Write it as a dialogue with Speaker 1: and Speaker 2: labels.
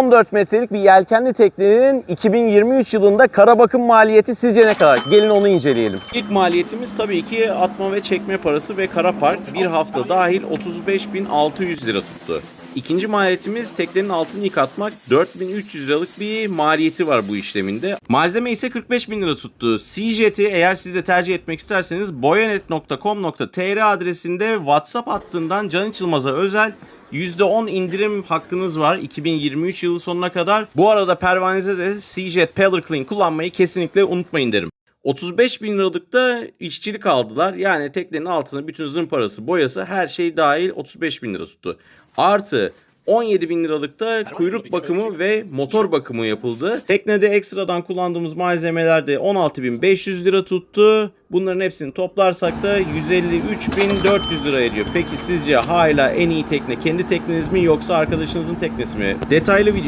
Speaker 1: 14 metrelik bir yelkenli teknenin 2023 yılında kara bakım maliyeti sizce ne kadar? Gelin onu inceleyelim. İlk maliyetimiz tabii ki atma ve çekme parası ve kara park. Bir hafta dahil 35.600 lira tuttu. İkinci maliyetimiz teknenin altını yıkatmak. 4300 liralık bir maliyeti var bu işleminde. Malzeme ise 45 bin lira tuttu. CJet'i eğer siz de tercih etmek isterseniz boyanet.com.tr adresinde WhatsApp hattından Can İçılmaz'a özel %10 indirim hakkınız var 2023 yılı sonuna kadar. Bu arada pervanenize de CJet Pelor Clean kullanmayı kesinlikle unutmayın derim. 35 bin liralık da işçilik aldılar. Yani teknenin altına bütün zımparası, boyası her şey dahil 35 bin lira tuttu. Artı 17 bin liralık da kuyruk bakımı ve motor bakımı yapıldı. Teknede ekstradan kullandığımız malzemeler de 16.500 lira tuttu. Bunların hepsini toplarsak da 153.400 lira ediyor. Peki sizce hala en iyi tekne kendi tekneniz mi yoksa arkadaşınızın teknesi mi? Detaylı video